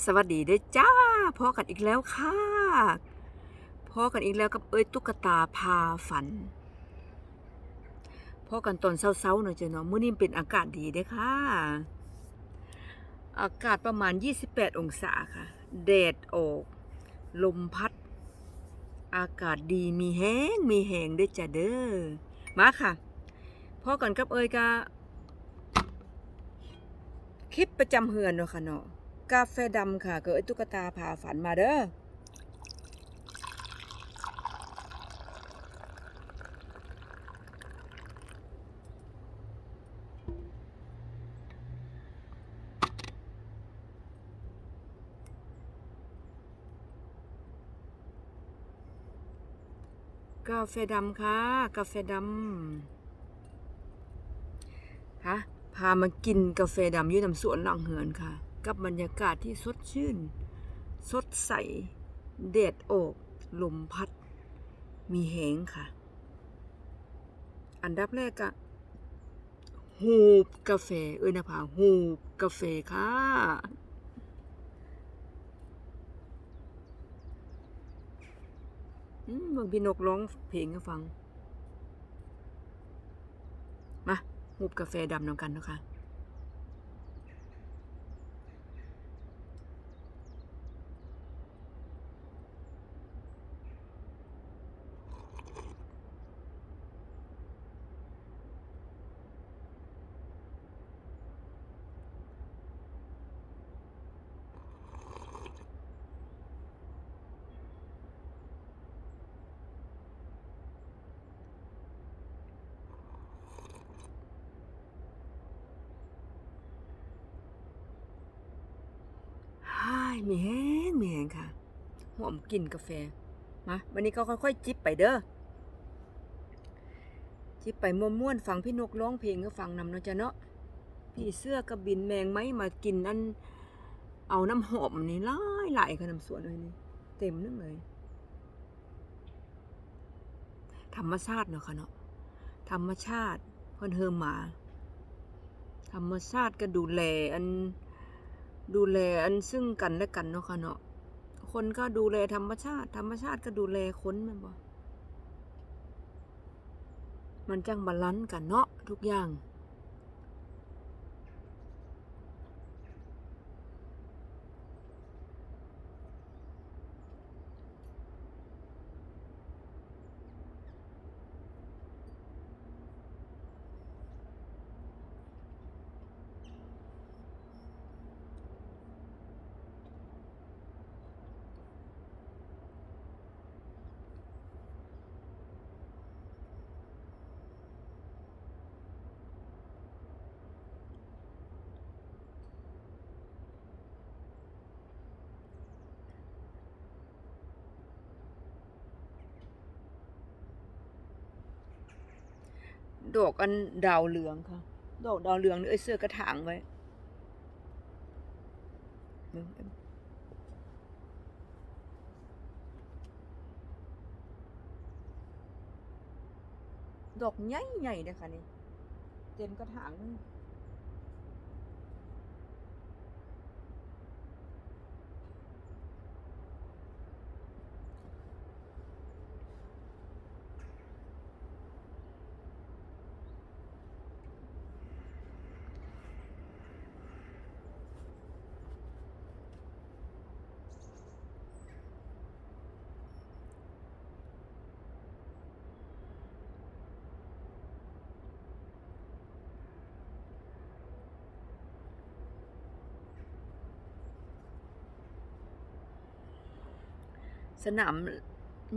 สวัสดีเด้จ้าพอกันอีกแล้วค่ะพอกันอีกแล้วกับเอ้ยตุ๊กตาพาฝันพอกันตอนเช้าๆหน่อยจ้ะเนาะมื้อนี้เป็นอากาศดีเด้ค่ะ อากาศประมาณ 28 องศาค่ะแดดออก ลมพัด อากาศดีมีแห้งมีแหงเด้จ้ะเด้อมาค่ะพอกันกับเอ้ยกะคลิปประจำเฮือนเนาะค่ะเนาะ กาแฟดำค่ะ เกิดไอตุ๊กตาพาฝันมาเด้อกาแฟดำค่ะ กาแฟดำฮะพามากินกาแฟดำยืดน้ำสวนหลังเหือนค่ะ กับบรรยากาศที่สดชื่น สดใสแดดออก ลมพัด มีแหงค่ะ อันดับแรกอะหูบกาแฟ เอ้ยนะพาหูบกาแฟค่ะมเบิ่งพี่นกร้องเพลงให้ฟัง มาหูบกาแฟดำน้ำกันนะคะ ฮ่ายมีแห้งมีแห้งค่ะหอมกลิ่นกาแฟ มาวันนี้ก็ค่อยๆ จิบไปเด้อ จิบไปม่วนๆฟังพี่นกร้องเพลงก็ฟังนำเนาะจ้ะเนาะ พี่เสื้อกับบินแมงไหมมากินอันเอาน้ำหอมนี่หลายหลายค่ะน้ำสวนเลยนี่เต็มนึงเลย ธรรมชาติเนาะค่ะเนาะ ธรรมชาติเพิ่นเฮิมมา ธรรมชาติก็ดูแลอัน ดูแลอันซึ่งกันและกันเนาะค่ะเนาะคนก็ดูแลธรรมชาติ ธรรมชาติก็ดูแลคนมันบ่มันจังบาลานซ์กันเนาะทุกอย่าง ดอกอันดาวเหลืองค่ะ ดอกดาวเหลืองนี่เอ้ยเสื้อกระถางไว้ดอกใหญ่ๆเลยค่ะนี่เต็มกระถาง สนาม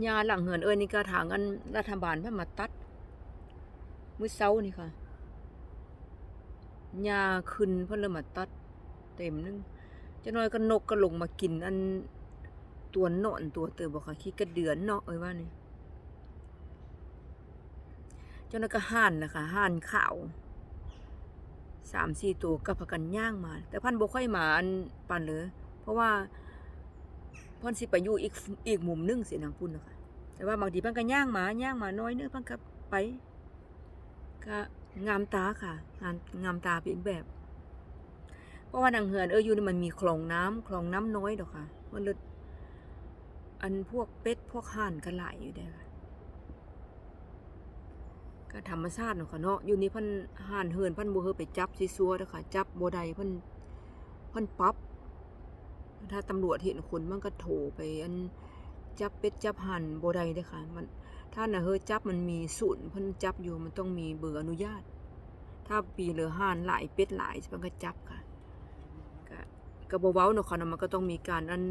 หญ้าหลังเหือนเอ้ยนี่กระถางอันรัฐบาลเพิ่นมาตัดมื้อเช้านี่ค่ะหญ้าขึ้นเพิ่นเลยมาตัด เต็มนึงจะน้อยก็นกก็ลงมากินอันตัวหนอนตัวเติบบ่ค่ะขี้กระเดือนเนาะเอ้ยว่านี่เจ้านั้นก็ห่านนะคะห่านขาวสามสี่ตัวก็พากันย่างมา แต่พันบ่ค่อยมาอันปานเลยเพราะว่า เพ่นสิไปอยู่อีกอีกมุมหนึงสินางพุ่นนะคะแต่ว่าบางทีเพิ่นก็ย่างมาย่างมาน้อยเนึงเพิ่นก็ไปก็งามตาค่ะงามงามตาเป็นแบบ เพราะว่าทางเฮือนเอ้ยอยู่นี่มันมีคลองน้ำคลองน้ำน้อยดอกค่ะมันเลยอันพวกเป็ดพวกห่านก็หลายอยู่เด้ค่ะก็ธรรมชาติเนาะค่ะเนาะอยู่นี่พันห่านเฮือนพันบ่เฮอไปจับซิซัวเด้อค่ะจับบ่ได้พิ่นพิ่นปรับ ถ้าตำรวจเห็นคนมันก็โทรไปอันจับเป็ดจับห่านบ่ได้เด้ค่ะ มันถ้าน่ะเฮอจับมันมีศูนย์เพิ่นจับอยู่มันต้องมีเบอร์อนุญาต ถ้าปีเหลือห่านหลายเป็ดหลายมันก็จับค่ะก็ก็บ่เว้าเนาะค่ะเนมันก็ต้องมีการอัน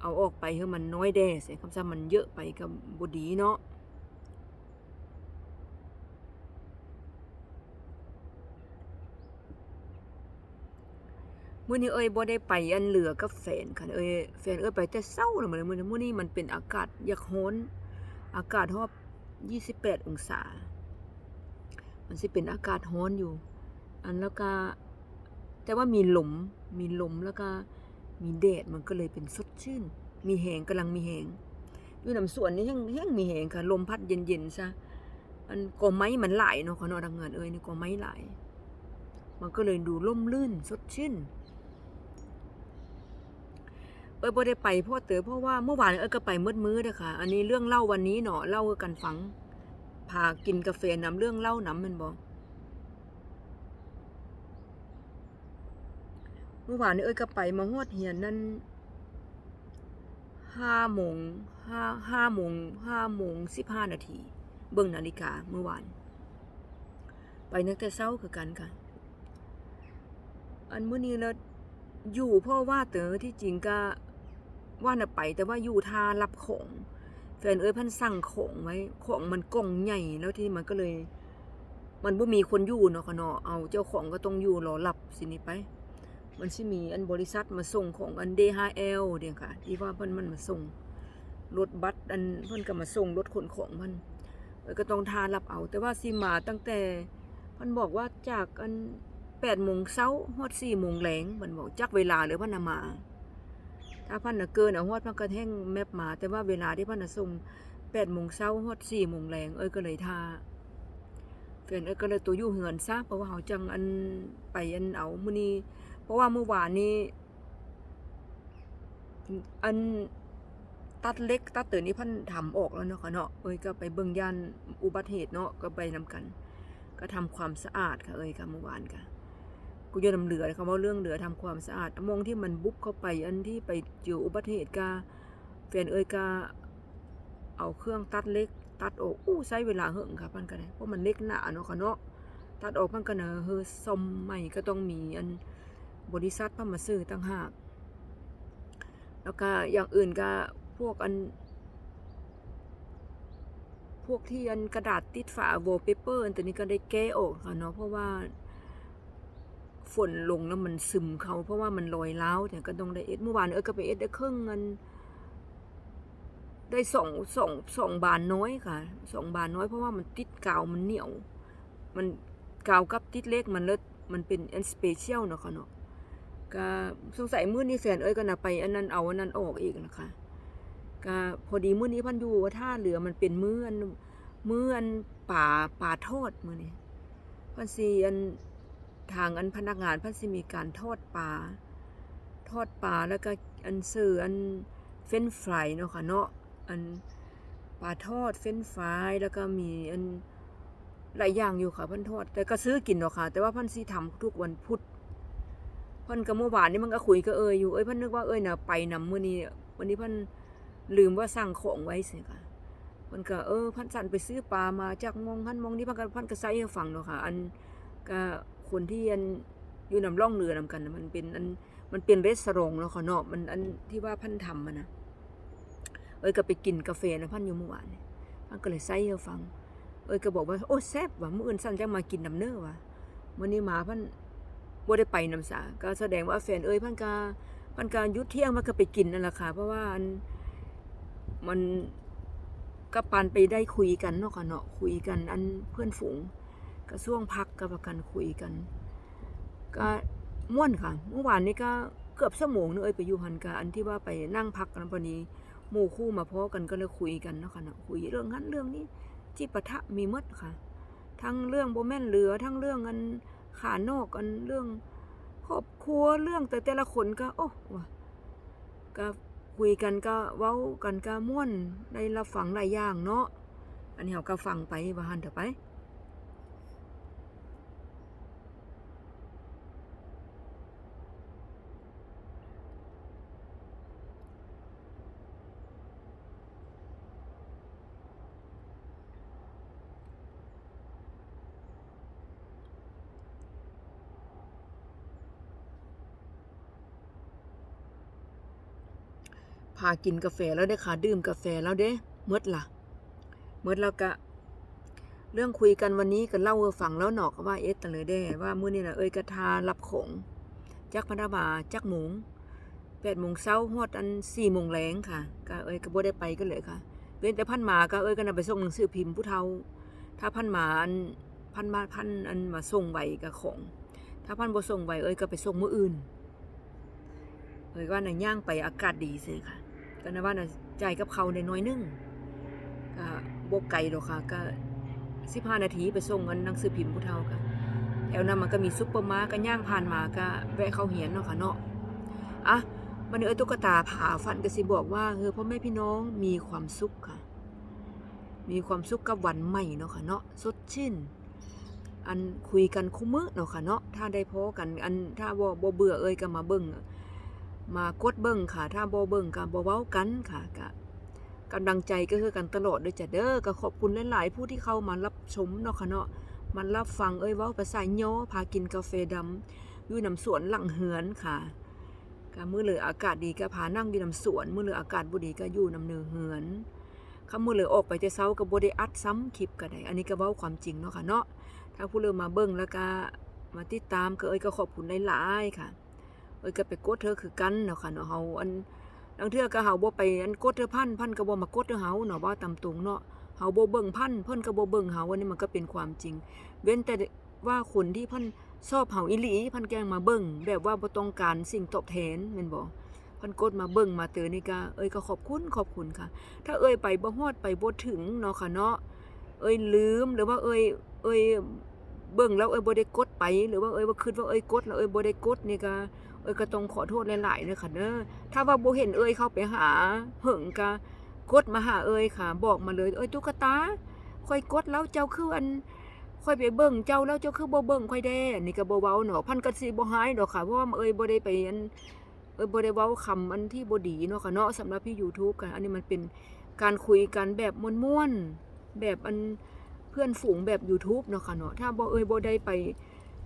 เอาออกไปให้มันน้อยแด่สิคำว่ามันเยอะไปก็บ่ดีเนาะ มื้อนี้เอ้ยบ่ได้ไปอันเหลือกับแฟนค่ะเอ้ยแฟนเอ้ยไปแต่เช้าแล้วมื้อนี้มื้อนี้มันเป็นอากาศอยากร้อนอากาศฮอบ28องศา มันสิเป็นอากาศร้อนอยู่ อันแล้วก็ แต่ว่ามีลมมีลมแล้วก็มีแดดมันก็เลยเป็นสดชื่น มีแหงกำลังมีแหงอยู่น้ำสวนนี่แห้งแห้งมีแหงค่ะ ลมพัดเย็นๆซะอันกอไม้มันหลายเนาะขาเนาะดังเงินเอ้ยนี่กอไม้หลายมันก็เลยดูร่มรื่นสดชื่น อ้ยบ่ได้ไปพ่อเต๋อเพราะว่าเมื่อวานเอ้ยก็ไปมืดมื้อเด้อค่ะอันนี้เรื่องเล่าวันนี้เนาะเล่ากันฟังพากินกาแฟน้ำเรื่องเล่าน้ำแมันบ่เมื่อวานนี้เอ้ยก็ไปมาฮอดเฮียนนั่นห้าโมงห้าห้าโมงห้าโมงสิบห้านาที เบิ่งนาฬิกาเมื่อวาน ไปนักแต่เช้าคือกันค่ะ อันมื้อนี้แล้วอยู่เพราะว่าเต๋อที่จริงก็ ว่าน่ะไป แต่ว่าอยู่ท่ารับของแฟนเอ้ยพันสั่งของไว้ของมันกล่องใหญ่แล้วที่มันก็เลย มันบ่มีคนอยู่เนาะค่ะเนาะเอาเจ้าของก็ต้องอยู่รอรับสินี่ไป มันสิมีอันบริษัทมาส่งของอัน DHL เดียค่ะ ที่ว่าเพิ่นมันมาส่งรถบัสอันเพิ่นก็มาส่งรถขนของเพิ่นก็ต้องทารับเอา แต่ว่าสิมาตั้งแต่พิ่นบอกว่าจากอัน8โมงเช้าฮอด4โมงแลงเพิ่นบอกจักเวลาเลยเพิ่นมา ถ้าพิ่นน่ะเกินเอาฮอดมันก็แท่งแมปมา แต่ว่าเวลาที่พิ่นน่ะส่ง8โมงเช้าฮอด4โมงแลงเอ้ยก็เลยทาแฟนเอ้ยก็เลยตัวอยู่เฮือนซะเพราะว่าเฮาจังอันไปอันเอามื้อนี้เพราะว่าเมื่อวานนี้อันตัดเล็กตัดเต๋อนี่พันทำออกแล้วเนาะค่ะเนาะเอ้ยก็ไปเบิ่งย่านอุบัติเหตุเนาะก็ไปนำกัน ก็ทำความสะอาดค่ะเอ้ยค่ะเมื่อวานค่ะ กูจะนำเหลือคำว่าเรื่องเหลือทำความสะอาดมองที่มันบุบเข้าไปอันที่ไปเจออุบัติเหตุก็แฟนเอ้ยก็เอาเครื่องตัดเล็ก ตัดออกอู้ใช้เวลาเหิงค่ะพันก็ได้เพราะมันเล็กหนาเนาะค่ะเนาะตัดออกพันก็เนอเฮอซอมใหม่ก็ต้องมีอันบริษัทพามาซื้อตั้งหากแล้วก็อย่างอื่นก็พวกอัน พวกที่อันกระดาษติดฝาโวลเปเปอร์อันตัวนี้ก็ได้แก้ออกค่ะเนาะเพราะว่า ฝนลงแล้วมันซึมเขาเพราะว่ามันลอยล้าวแต่ก็ต้องได้เอ็ดเมื่อวานเออก็ไปเอ็ดได้ครึ่งเงิน ได้สองสองสองบานน้อยค่ะสองบานน้อยเพราะว่ามันติดกาวมันเหนียว มันกาวกับติดเล็กมันเลิศมันเป็นอันสเปเชียลเนาะค่ะเนาะก็สงสัยมื้อนี้แฟนเอ้ยก็น่ะไปอันนั้นเอาอันนั้นออกอีกนะคะก็พอดีมื้อนี้พันอยู่ว่าท่าเรือมันเป็นมื้ออันมื้ออันป่าป่าทอดมื้อนี้พันสิอัน ทางอันพนักงานพันสิมีการทอดปลาทอดปลาแล้วก็อันซื้ออันเฟรนฟรายเนาะค่ะเนาะอันปลาทอดเฟรนฟรายแล้วก็มีอันหลายอย่างอยู่ค่ะพันทอด แต่ก็ซื้อกินเนาะค่ะ แต่ว่าพันสิทำทุกวันพุธพิ่นก็เมื่อวานนี้มันก็คุยก็เอยอยู่เอ้ยพิ่นนึกว่าเอ้ยน่ะไปนำมื้อนี้วันนี้พิ่นลืมว่าสั่งของไว้สิค่ะเพิ่นก็เออพิ่นสั่นไปซื้อปลามาจากมองพันมองนี้พิ่นก็พิ่นก็ใส่ฟังเนาะค่ะ อันก็ คนที่อันอยู่นำร่องเรือนำกัน มันเป็นอันมันเป็นเรีสอร์ทเนาะค่ะเนาะมันอันที่ว่าพิ่นทำมันนะเอ้ยก็ไปกินกาแฟนะพิ่นอยู่เมื่อวานนี่เพิ่นก็เลยใส่ให้ฟัง เอ้ยก็บอกว่าโอ้แซ่บว่ะเมื้ออื่นสั่นจังมากินน้ำเน้อว่ะมื้อนี้มาพิ่นบ่ได้ไปนำสาก็แสดงว่าแฟนเอ้ยพันกาพันกายุดเที่ยงมันก็ไปกินนั่นแหละค่ะเพราะว่าอันมันก็ปานไปได้คุยกันเนาะค่ะเนาะคุยกันอันเพื่อนฝูงก็ช่วงพัก ก็ประกันคุยกัน ก็ม่วนค่ะ เมื่อวานนี้ก็เกือบชั่วโมงนึงเอ้ยไปอยู่หันกาอันที่ว่าไปนั่งพักกันพอดีหมู่คู่มาพ้อกันก็เลยคุยกันเนาะค่ะคุยเรื่องนั้นเรื่องนี้ที่ปะทะมีมดค่ะ ทั้งเรื่องโบแม่นเหลือ ทั้งเรื่องอันขานอกอันเรื่องครอบครัวเรื่องแต่แต่ละคนก็ โอ้วก็คุยกันก็เว้ากันก็ม่วนได้รับฟังหลายอย่างเนาะอันนี้เราก็ฟังไปว่าหันเถอะไป พากินกาแฟแล้วเด้ค่ะ ดื่มกาแฟแล้วเด้เมดละเมดแล้วก็เรื่องคุยกันวันนี้ก็เล่าให้ฟังแล้วหนอกว่าเอสตะเลยได้ว่ามื้อนี้น่ะเอ้ยกระทารับของจักพนบาจักหมงแปดโมงเช้าฮอดอันสี่โมงแรงค่ะก็เอ้ยก็บ่ได้ไปกันเลยค่ะเว้นแต่พันหมาก็เอ้ยก็นำไปส่งหนังสือพิมพ์ผู้เฒ่า ถ้าพันหมาอันพันมาพันอันมาส่งไวกับของ ถ้าพันบ่ส่งไวเอ้ยก็ไปส่งมื้ออื่นเอ้ยว่านะย่างไปอากาศดีเสียค่ะ ก็นะว่าน่ะใจายกับเขาในน้อยนึงก็บ่ไกลดอกค่ะก็15นาทีไปส่งเงินหนังสือพิมพ์ผู้เฒ่าค่ะแถวนั้นมันก็มีซุปเปอร์มาร์ก็ย่างผ่านมาก็แวะเข้าเหียนเนาะค่ะเนาะอะวันนี้เอ้ยตุ๊กตาผาฝันก็สิบอกว่าเออพ่อแม่พี่น้องมีความสุขค่ะ มีความสุขกับวันใหม่เนาะค่ะเนาะสดชื่นอันคุยกันคู่มื้อเนาะค่ะเนาะถ้าได้พอกันอันถ้าบ่บ่เบื่อเอ้ยก็มาเบิ่ง มากดเบิ่งค่ะ ถ้าบ่เบิ่งก็บ่เว้ากันค่ะก็กำลังใจก็คือกันตลอดด้อจ้ะเด้อก็ขอบคุณหลายๆผู้ที่เข้ามารับชมเนาะค่ะเนาะมันรับฟังเอ้ยเว้าภาษาย่อพากินกาแฟดำอยู่น้ำสวนหลังเหือนค่ะก็มื้อเหลืออากาศดีก็พานั่งอยู่น้ำสวนมื้อเหลืออากาศบ่ดีก็อยู่น้ำเนือเหือนคำมื้อเหลือออกไปแต่เช้าก็บ่ได้อัดซ้ำคลิปก็ได้อันนี้ก็เว้าความจริงเนาะค่ะเนาะถ้าผู้เหลือมาเบิ่งแล้วก็มาติดตามก็เอ้ยก็ขอบคุณหลายๆค่ะ อ้ยก็ไปกดเธอคือกันเนาะค่ะเนาะเฮาอันบางเทื่อก็เฮาบ่ไปอันกดเธอพันพันก็บ่มากดเธอเฮาเนาะว่าตามตรงเนาะเฮาบ่เบิ่งพันเพิ่นก็บ่เบิ่งเฮาอันนี้มันก็เป็นความจริง เว้นแต่ว่าคนที่เพิ่นชอบเฮาอีหลีเพิ่นแกงมาเบิ่งแบบว่าบ่ต้องการสิ่งตอบแทนแม่นบ่เพิ่นกดมาเบิ่งมาเตือนนี่ก็เอ้ยก็ขอบคุณขอบคุณค่ะ ถ้าเอ้ยไปบ่ฮอดไปบ่ถึงเนาะค่ะเนาะเอ้ยลืมหรือว่าเอ้ยเอ้ยเบิ่งแล้วเอ้ยบ่ได้กดไปหรือว่าเอ้ยว่าคิดว่าเอ้ยกดแล้วเอ้ยบ่ได้กดนี่ก็ เอ้ยก็ต้องขอโทษหลายๆเลยค่ะเด้อถ้าว่าโบเห็นเอ้ยเข้าไปหาเหิงกะกดมาหาเอ้ยค่ะ บอกมาเลยเอ้ยตุ๊กตาค่อยกดแล้วเจ้าคืออันค่อยไปเบิ่งเจ้าแล้วเจ้าคือบ่เบิ่งค่อยแด้นนี้ก็บ่เว้าเนาะพันก็สิบ่หายดอกค่ะเพราะว่าเอ้ยบ่ได้ไปอันเอ้ยบ่ได้เว้าคำอันที่บ่ดีเนาะค่ะเนาะสำหรับพี่ YouTube กันอันนี้มันเป็นการคุยกันแบบม่วนๆแบบอันเพื่อนฝูงแบบ YouTube เนาะค่ะเนาะถ้าบ่เอ้ยบ่ได้ไป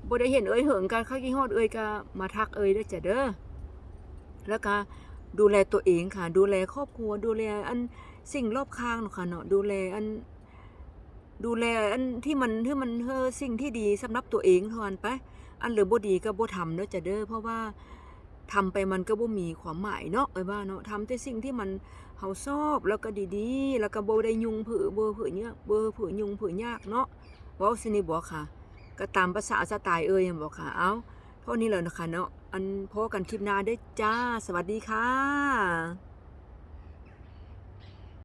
บ่ได้เห็นเอ่ยเหิงกันข้ากี่ฮอดเอ่ยก็มาทักเอ่ยได้จ้ะเด้อแล้วก็ดูแลตัวเองค่ะ ดูแลครอบครัว ดูแลอันสิ่งรอบข้างเนาะค่ะเนาะดูแลอัน ดูแลอันที่มันที่มันเฮอสิ่งที่ดีสำหรับตัวเองเท่านั้นไปอันเหลือบ่ดีก็บ่ทำเด้อจ้ะเด้อเพราะว่าทำไปมันก็บ่มีความหมายเนาะเอ้ยว่าเนาะทำแต่สิ่งที่มันเฮาชอบแล้วก็ดีๆ แล้วก็บ่ได้ยุ่งผือบ่ผือเนี้ยบ่ผือยุ่งผือยากเนาะเว้าสินี่บ่ค่ะ ก็ตามภาษาสไตล์เอ่ยยังบอกค่ะ เอาเท่านี้แล้วนะคะเนาะ อันพบกันคลิปหน้าได้จ้า สวัสดีค่ะ